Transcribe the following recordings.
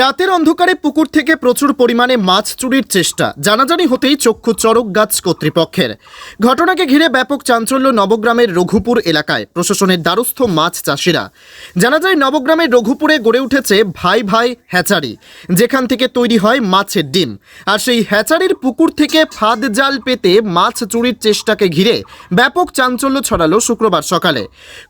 রাতের অন্ধকারে পুকুর থেকে প্রচুর পরিমাণে মাছ চুরির চেষ্টা। জানাজানি হতেই চক্ষু চরক গাছ কর্তৃপক্ষের। ঘটনাকে ঘিরে ব্যাপক চাঞ্চল্য নবগ্রামের রঘুপুর এলাকায়, প্রশাসনের দ্বারস্থ মাছ চাষিরা। জানা যায়, নবগ্রামের রঘুপুরে গড়ে উঠেছে ভাই ভাই হ্যাচারি, যেখান থেকে তৈরি হয় মাছের ডিম। আর সেই হ্যাচারির পুকুর থেকে ফাঁদ জাল পেতে মাছ চুরির চেষ্টাকে ঘিরে ব্যাপক চাঞ্চল্য ছড়ালো শুক্রবার সকালে।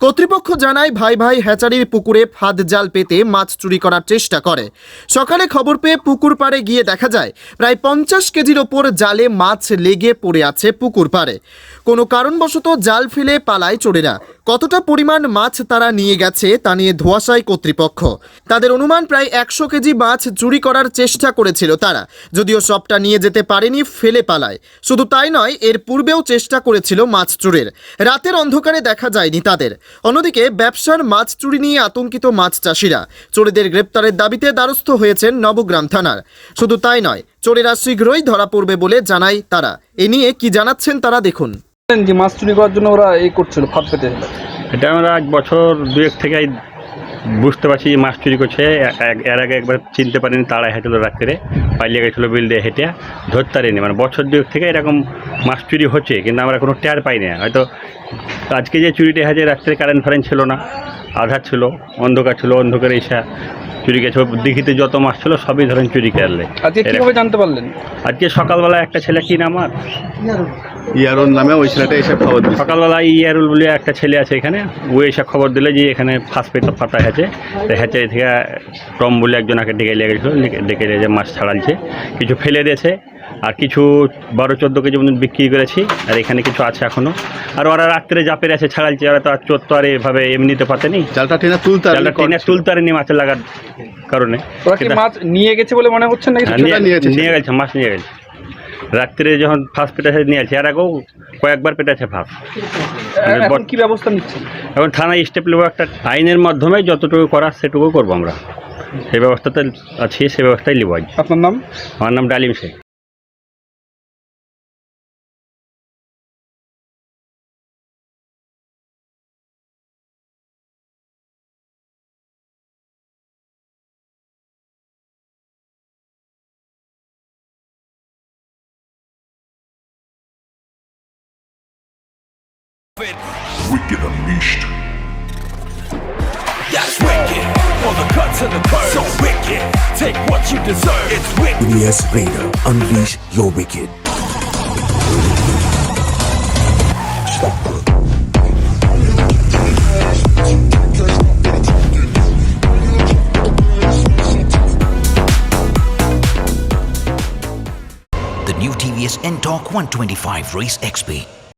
কর্তৃপক্ষ জানায়, ভাই ভাই হ্যাচারির পুকুরে ফাঁদ জাল পেতে মাছ চুরি করার চেষ্টা করে। সকালে খবর পেয়ে পুকুর পাড়ে গিয়ে দেখা যায়, প্রায় পঞ্চাশ কেজির ওপর জালে মাছ লেগে পড়ে আছে পুকুর পাড়ে। কোনো কারণবশত জাল ফেলে পালায় চোরেরা। কতটা পরিমাণ মাছ তারা নিয়ে গেছে তা নিয়ে ধোয়াশায় কর্তৃপক্ষ। তাদের অনুমান প্রায় একশো কেজি মাছ চুরি করার চেষ্টা করেছিল তারা, যদিও সবটা নিয়ে যেতে পারেনি, ফেলে পালায়। শুধু তাই নয়, এর পূর্বেও চেষ্টা করেছিল মাছ চুরির। রাতের অন্ধকারে দেখা যায়নি তাদের। অন্যদিকে, ব্যবসার মাছ চুরি নিয়ে আতঙ্কিত মাছ চাষিরা, চোরেদের গ্রেপ্তারের দাবিতে দ্বারস্থ হয়েছেন নবগ্রাম থানার। শুধু তাই নয়, চোরেরা শীঘ্রই ধরা পড়বে বলে জানায় তারা। এ নিয়ে কি জানাচ্ছেন তারা দেখুন। যে মাছ চুরি করার জন্য ওরা এই করছিল, ফাঁদ পেতে। এটা আমরা আজ বছর দুয়েক থেকে বুঝতে পারছি যে মাছ চুরি করছে। এর আগে একবার চিনতে পারিনি তাড়ায় হেঁটেলো রাত্রে। পালিয়ে গেছিল বিল দিয়ে হেঁটে ধরতে পারিনি মানে বছর দুয়েক থেকে এরকম মাছ চুরি হচ্ছে, কিন্তু আমরা কোনো ট্যার পাই না হয়তো আজকে যে চুরিটা হয়েছে, রাত্রে কারেন্ট ফারেন্ট ছিল না। আধার ছিল অন্ধকার ছিল অন্ধকারে এসে চুরি গেছে। দিঘিতে যত মাছ ছিল সবই ধরেন চুরি করলে আজকে কীভাবে জানতে পারলেন? আজকে সকালবেলা একটা ছেলে কি নাম আর? ইয়ারুন নামে ওই ছেলেটা এসে খবর দিচ্ছে সকালবেলা ইয়ারুল বলে একটা ছেলে আছে এখানে ও এসে খবর দিলে যে এখানে ফার্স্ট পেট ফাটা হয়েছে। তো হ্যাচে থেকে টম বলে একজনকে ডেকে নিয়ে গেছিল ডেকে যে মাছ ছাড়ালছে। কিছু ফেলে দিয়েছে। আর কিছু বারো চোদ্দ কেজি মতন বিক্রি করেছি আর এখানে কিছু আছে এখনও আর ওরা রাত্রে যা পেরে আছে ছাড়ালছে ওরা তো আর চোর তো আর এভাবে এমনিতে পাতেনি। জালটা টেনে তুলতে জালটা টেনে তুলতে পারেনি মাছের লাগার কারণে। ওরা কি মাছ নিয়ে গেছে বলে মনে হচ্ছে নাকি? হ্যাঁ, নিয়ে গেছে। মাছ নিয়ে গেছে। রাত্রে যখন ফাঁস পেটাছে নিয়ে আছে আর আগেও কয়েকবার পেটাছে এখন কি ব্যবস্থা নিচ্ছেন? এখন থানায় স্টেপ নেব একটা আইনের মাধ্যমে যতটুকু করার সেটুকু করব আমরা। সেই ব্যবস্থাতে আছি সেই ব্যবস্থাই নেব আজ। আপনার নাম? আমার নাম ডালিম Sheikh. Wicked Unleashed. That's wicked. For the cuts and the curves. So wicked. Take what you deserve. It's wicked. Yes, Vader, unleash your wicked. The new TVS N-Torque 125 Race XP